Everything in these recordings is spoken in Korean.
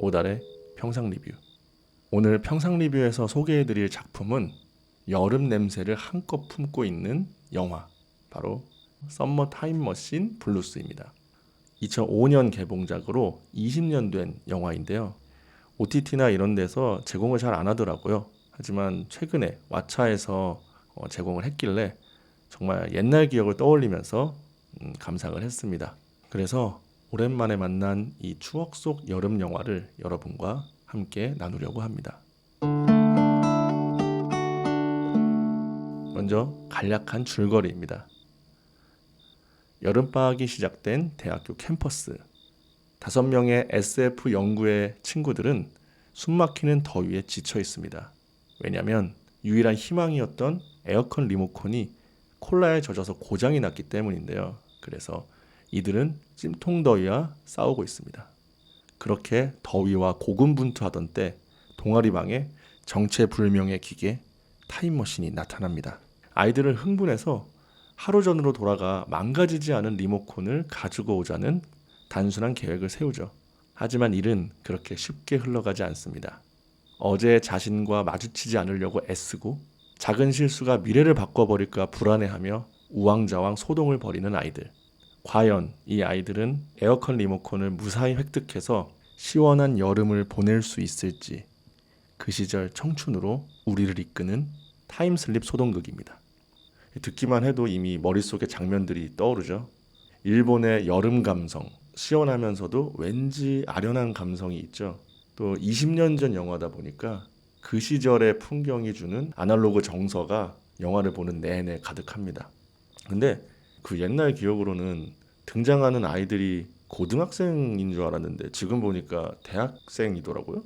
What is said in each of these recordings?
오달의 평상 리뷰. 오늘 평상 리뷰에서 소개해드릴 작품은 여름 냄새를 한껏 품고 있는 영화, 바로 썸머 타임머신 블루스입니다. 2005년 개봉작으로 20년 된 영화인데요. OTT나 이런 데서 제공을 잘 안 하더라고요. 하지만 최근에 왓챠에서 어, 제공을 했길래 정말 옛날 기억을 떠올리면서 음, 감상을 했습니다. 그래서 오랜만에 만난 이 추억 속 여름 영화를 여러분과 함께 나누려고 합니다. 먼저 간략한 줄거리입니다. 여름방학이 시작된 대학교 캠퍼스. 다섯 명의 SF 연구의 친구들은 숨막히는 더위에 지쳐 있습니다. 왜냐하면 유일한 희망이었던 에어컨 리모컨이 콜라에 젖어서 고장이 났기 때문인데요. 그래서 이들은 찜통더위와 싸우고 있습니다. 그렇게 더위와 고군분투하던 때 동아리방에 정체불명의 기계 타임머신이 나타납니다. 아이들은 흥분해서 하루 전으로 돌아가 망가지지 않은 리모컨을 가지고 오자는 단순한 계획을 세우죠. 하지만 일은 그렇게 쉽게 흘러가지 않습니다. 어제 자신과 마주치지 않으려고 애쓰고 작은 실수가 미래를 바꿔버릴까 불안해하며 우왕좌왕 소동을 벌이는 아이들. 과연 이 아이들은 에어컨 리모컨을 무사히 획득해서 시원한 여름을 보낼 수 있을지 그 시절 청춘으로 우리를 이끄는 타임슬립 소동극입니다. 듣기만 해도 이미 머릿속에 장면들이 떠오르죠. 일본의 여름 감성, 시원하면서도 왠지 아련한 감성이 있죠. 또 20년 전 영화다 보니까 그 시절의 풍경이 주는 아날로그 정서가 영화를 보는 내내 가득합니다. 근데 그 옛날 기억으로는 등장하는 아이들이 고등학생인 줄 알았는데 지금 보니까 대학생이더라고요.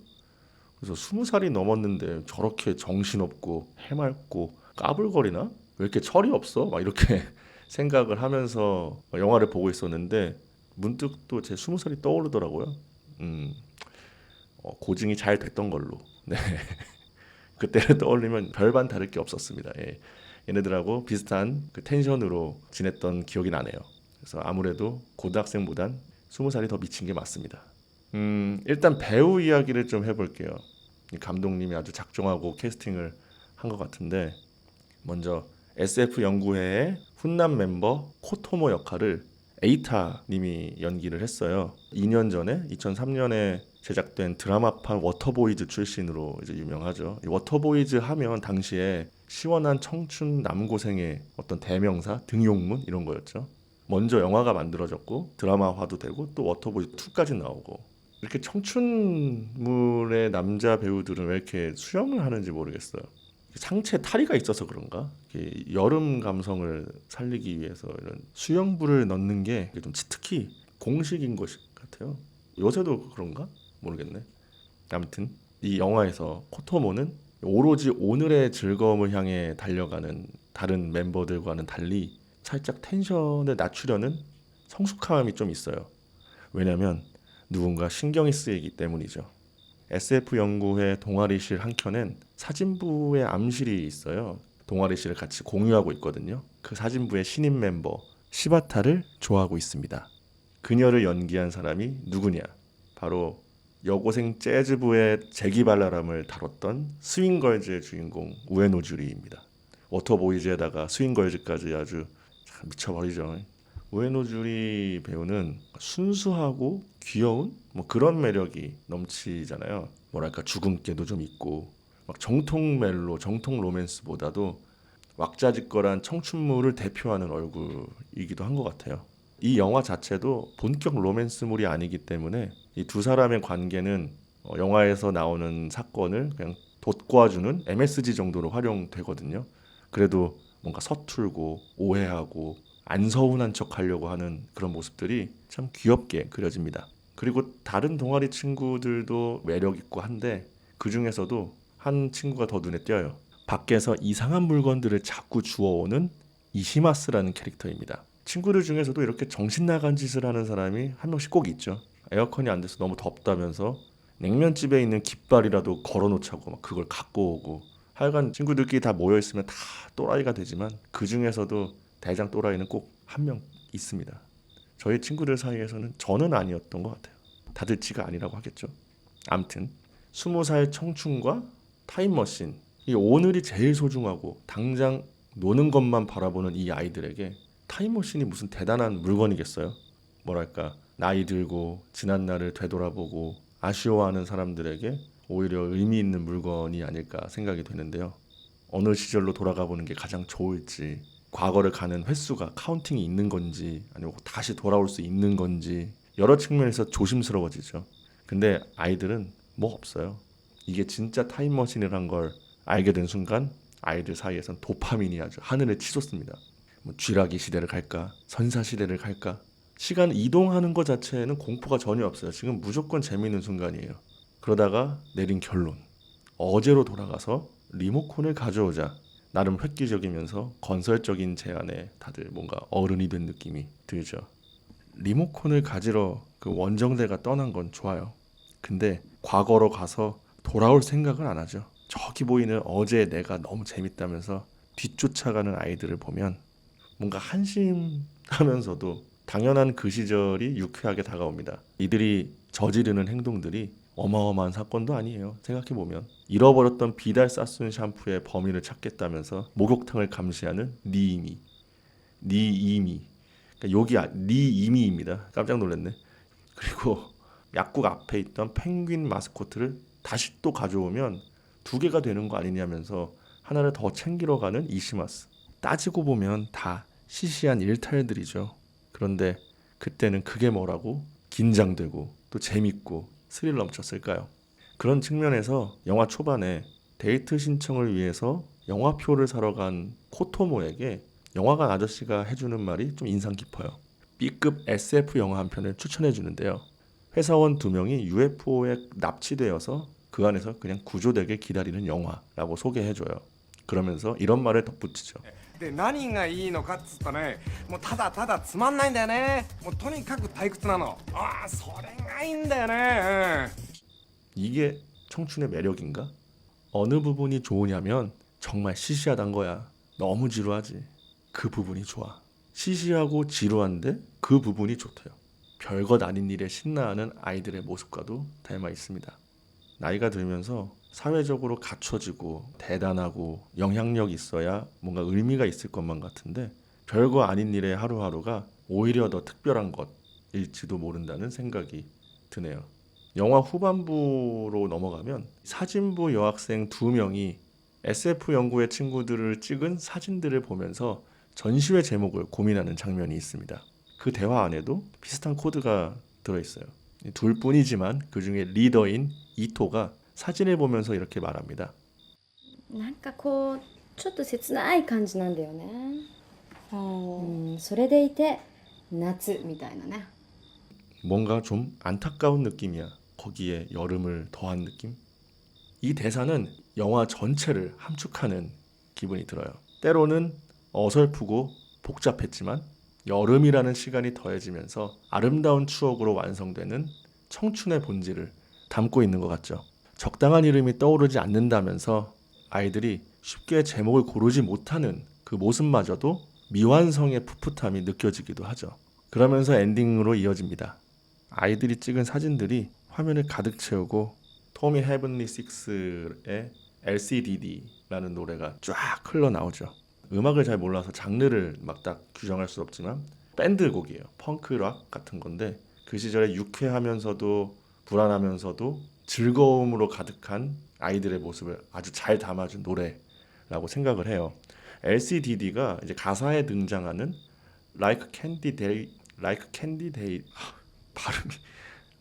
그래서 스무 살이 넘었는데 저렇게 정신없고 해맑고 까불거리나 왜 이렇게 철이 없어? 막 이렇게 생각을 하면서 영화를 보고 있었는데 문득 또 제 스무 살이 떠오르더라고요. 음, 어, 고증이 잘 됐던 걸로. 네. 그때를 떠올리면 별반 다를 게 없었습니다. 예. 얘네들하고 비슷한 그 텐션으로 지냈던 기억이 나네요. 그래서 아무래도 고등학생보단 스무 살이 더 미친 게 맞습니다. 음, 일단 배우 이야기를 좀 해볼게요. 이 감독님이 아주 작정하고 캐스팅을 한 것 같은데 먼저 SF 연구회의 훈남 멤버 코토모 역할을 에이타 님이 연기를 했어요. 2년 전에 2003년에 제작된 드라마판 워터보이즈 출신으로 이제 유명하죠. 이 워터보이즈 하면 당시에 시원한 청춘 남고생의 어떤 대명사, 등용문 이런 거였죠. 먼저 영화가 만들어졌고 드라마화도 되고 또 워터보이즈 2까지 나오고 이렇게 청춘물의 남자 배우들은 왜 이렇게 수영을 하는지 모르겠어요. 상체 탈의가 있어서 그런가? 여름 감성을 살리기 위해서 이런 수영부를 넣는 게 좀 특히 공식인 것 같아요. 요새도 그런가? 모르겠네. 아무튼 이 영화에서 코토모는 오로지 오늘의 즐거움을 향해 달려가는 다른 멤버들과는 달리 살짝 텐션을 낮추려는 성숙함이 좀 있어요. 왜냐하면 누군가 신경이 쓰이기 때문이죠. SF 연구회 동아리실 한 켠엔 사진부의 암실이 있어요. 동아리실을 같이 공유하고 있거든요. 그 사진부의 신인 멤버 시바타를 좋아하고 있습니다. 그녀를 연기한 사람이 누구냐? 바로 여고생 재즈부의 재기발랄함을 다뤘던 스윙걸즈의 주인공 우에노주리입니다. 워터보이즈에다가 스윙걸즈까지 아주 참 미쳐버리죠. 우에노주리 배우는 순수하고 귀여운 뭐 그런 매력이 넘치잖아요. 뭐랄까 주근깨도 좀 있고 막 정통 멜로, 정통 로맨스보다도 왁자지껄한 청춘물을 대표하는 얼굴이기도 한 것 같아요. 이 영화 자체도 본격 로맨스물이 아니기 때문에 이 두 사람의 관계는 어, 영화에서 나오는 사건을 그냥 돋궈주는 MSG 정도로 활용되거든요. 그래도 뭔가 서툴고 오해하고 안 서운한 척 하려고 하는 그런 모습들이 참 귀엽게 그려집니다. 그리고 다른 동아리 친구들도 매력 있고 한데 그 중에서도 한 친구가 더 눈에 띄어요. 밖에서 이상한 물건들을 자꾸 주워오는 이시마스라는 캐릭터입니다. 친구들 중에서도 이렇게 정신 나간 짓을 하는 사람이 한 명씩 꼭 있죠. 에어컨이 안 돼서 너무 덥다면서 냉면집에 있는 깃발이라도 걸어놓자고 막 그걸 갖고 오고 하여간 친구들끼리 다 모여 있으면 다 또라이가 되지만 그 중에서도 대장 또라이는 꼭 한 명 있습니다. 저희 친구들 사이에서는 저는 아니었던 것 같아요. 다들 지가 아니라고 하겠죠. 암튼 스무 살 청춘과 타임머신 이 오늘이 제일 소중하고 당장 노는 것만 바라보는 이 아이들에게 타임머신이 무슨 대단한 물건이겠어요? 뭐랄까 나이 들고 지난 날을 되돌아보고 아쉬워하는 사람들에게 오히려 의미 있는 물건이 아닐까 생각이 되는데요. 어느 시절로 돌아가 보는 게 가장 좋을지 과거를 가는 횟수가 카운팅이 있는 건지 아니면 다시 돌아올 수 있는 건지 여러 측면에서 조심스러워지죠. 근데 아이들은 뭐 없어요. 이게 진짜 타임머신이란 걸 알게 된 순간 아이들 사이에선 도파민이 아주 하늘을 치솟습니다. 뭐 쥐라기 시대를 갈까? 선사 시대를 갈까? 시간 이동하는 것 자체에는 공포가 전혀 없어요. 지금 무조건 재미있는 순간이에요. 그러다가 내린 결론. 어제로 돌아가서 리모컨을 가져오자. 나름 획기적이면서 건설적인 제안에 다들 뭔가 어른이 된 느낌이 들죠. 리모컨을 가지러 그 원정대가 떠난 건 좋아요. 근데 과거로 가서 돌아올 생각을 안 하죠. 저기 보이는 어제 내가 너무 재밌다면서 뒤쫓아가는 아이들을 보면 뭔가 한심하면서도 당연한 그 시절이 유쾌하게 다가옵니다. 이들이 저지르는 행동들이 어마어마한 사건도 아니에요. 생각해 보면 잃어버렸던 비달 쌌순 샴푸의 범인을 찾겠다면서 목욕탕을 감시하는 니이미, 니이미, 그러니까 여기 아- 니이미입니다. 깜짝 놀랐네. 그리고 약국 앞에 있던 펭귄 마스코트를 다시 또 가져오면 두 개가 되는 거 아니냐면서 하나를 더 챙기러 가는 이시마스. 따지고 보면 다 시시한 일탈들이죠. 그런데 그때는 그게 뭐라고 긴장되고 또 재밌고 스릴 넘쳤을까요? 그런 측면에서 영화 초반에 데이트 신청을 위해서 영화표를 사러 간 코토모에게 영화관 아저씨가 해주는 말이 좀 인상 깊어요. B급 SF 영화 한 편을 추천해 주는데요. 회사원 두 명이 UFO에 납치되어서 그 안에서 그냥 구조되게 기다리는 영화라고 소개해줘요. 그러면서 이런 말을 덧붙이죠. で何がいいのかっつったねもうただただつまんないんだよねもうとにかく退屈なのああそれがいいんだよね 이게 청춘의 매력인가? 어느 부분이 좋으냐면 정말 시시하단 거야. 너무 지루하지. 그 부분이 좋아. 시시하고 지루한데 그 부분이 좋대요. 별것 아닌 일에 신나하는 아이들의 모습과도 닮아 있습니다. 나이가 들면서 사회적으로 갖춰지고 대단하고 영향력 있어야 뭔가 의미가 있을 것만 같은데 별거 아닌 일의 하루하루가 오히려 더 특별한 것일지도 모른다는 생각이 드네요. 영화 후반부로 넘어가면 사진부 여학생 두 명이 SF 연구의 친구들을 찍은 사진들을 보면서 전시회 제목을 고민하는 장면이 있습니다. 그 대화 안에도 비슷한 코드가 들어있어요. 둘 뿐이지만 그 중에 리더인 이토가 사진을 보면서 이렇게 말합니다. なんかこうちょっと切ない感じなんだよねあーうんそれでいて夏みたいなね 뭔가 좀 안타까운 느낌이야. 거기에 여름을 더한 느낌? 이 대사는 영화 전체를 함축하는 기분이 들어요. 때로는 어설프고 복잡했지만 여름이라는 시간이 더해지면서 아름다운 추억으로 완성되는 청춘의 본질을 담고 있는 것 같죠. 적당한 이름이 떠오르지 않는다면서 아이들이 쉽게 제목을 고르지 못하는 그 모습마저도 미완성의 풋풋함이 느껴지기도 하죠. 그러면서 엔딩으로 이어집니다. 아이들이 찍은 사진들이 화면을 가득 채우고 토미 헤븐리 식스의 LCDD라는 노래가 쫙 흘러나오죠. 음악을 잘 몰라서 장르를 막 딱 규정할 수 없지만 밴드 곡이에요. 펑크락 같은 건데 그 시절에 유쾌하면서도 불안하면서도 즐거움으로 가득한 아이들의 모습을 아주 잘 담아준 노래라고 생각을 해요. LCDD가 이제 가사에 등장하는 Like Candy Day, Like Candy Day 하, 발음이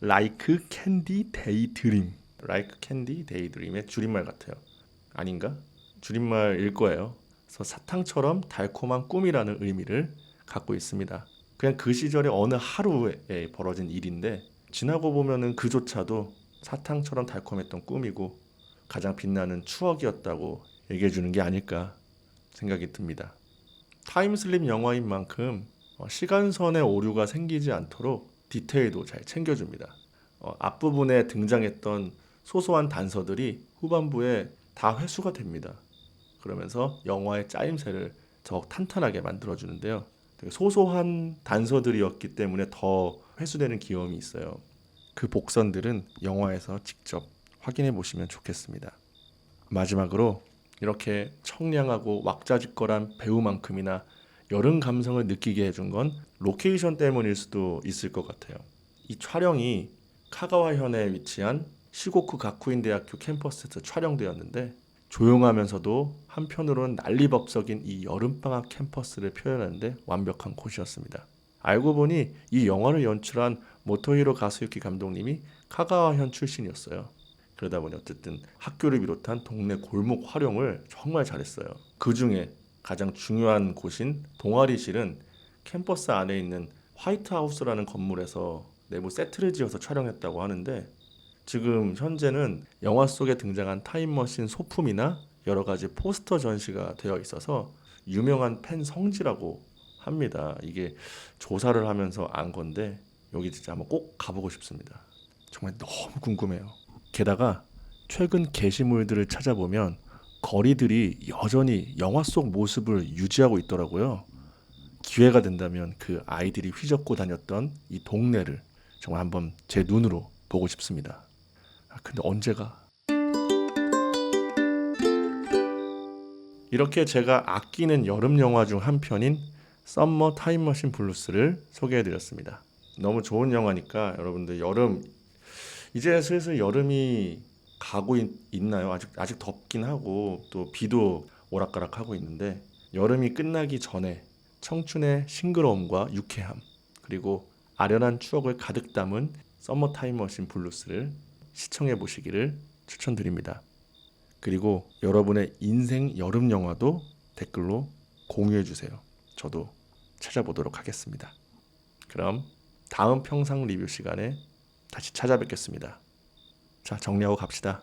Like Candy Daydream, Like Candy Daydream의 줄임말 같아요. 아닌가? 줄임말일 거예요. 그래서 사탕처럼 달콤한 꿈이라는 의미를 갖고 있습니다. 그냥 그 시절의 어느 하루에 벌어진 일인데 지나고 보면은 그조차도 사탕처럼 달콤했던 꿈이고 가장 빛나는 추억이었다고 얘기해 주는 게 아닐까 생각이 듭니다. 타임슬립 영화인 만큼 어, 시간선에 오류가 생기지 않도록 디테일도 잘 챙겨줍니다. 어, 앞부분에 등장했던 소소한 단서들이 후반부에 다 회수가 됩니다. 그러면서 영화의 짜임새를 더욱 탄탄하게 만들어주는데요. 소소한 단서들이었기 때문에 더 회수되는 귀여움이 있어요. 그 복선들은 영화에서 직접 확인해 보시면 좋겠습니다. 마지막으로 이렇게 청량하고 왁자지껄한 배우만큼이나 여름 감성을 느끼게 해준 건 로케이션 때문일 수도 있을 것 같아요. 이 촬영이 카가와현에 위치한 시고쿠 가쿠인 대학교 캠퍼스에서 촬영되었는데 조용하면서도 한편으로는 난리법석인 이 여름방학 캠퍼스를 표현하는데 완벽한 곳이었습니다. 알고 보니 이 영화를 연출한 모토히로 가수유키 감독님이 카가와현 출신이었어요. 그러다 보니 어쨌든 학교를 비롯한 동네 골목 활용을 정말 잘했어요. 그 중에 가장 중요한 곳인 동아리실은 캠퍼스 안에 있는 화이트하우스라는 건물에서 내부 세트를 지어서 촬영했다고 하는데 지금 현재는 영화 속에 등장한 타임머신 소품이나 여러 가지 포스터 전시가 되어 있어서 유명한 팬 성지라고 합니다. 이게 조사를 하면서 안 건데 여기 진짜 한번 꼭 가보고 싶습니다. 정말 너무 궁금해요. 게다가 최근 게시물들을 찾아보면 거리들이 여전히 영화 속 모습을 유지하고 있더라고요. 기회가 된다면 그 아이들이 휘젓고 다녔던 이 동네를 정말 한번 제 눈으로 보고 싶습니다. 아, 근데 언제가? 이렇게 제가 아끼는 여름 영화 중 한 편인 썸머 타임머신 블루스를 소개해 드렸습니다. 너무 좋은 영화니까 여러분들 여름 이제 슬슬 여름이 가고 있, 나요 아직 아직 덥긴 하고 또 비도 오락가락 하고 있는데 여름이 끝나기 전에 청춘의 싱그러움과 유쾌함 그리고 아련한 추억을 가득 담은 썸머 타임머신 블루스를 시청해 보시기를 추천드립니다. 그리고 여러분의 인생 여름 영화도 댓글로 공유해 주세요. 저도 찾아보도록 하겠습니다. 그럼 다음 평상 리뷰 시간에 다시 찾아뵙겠습니다. 자, 정리하고 갑시다.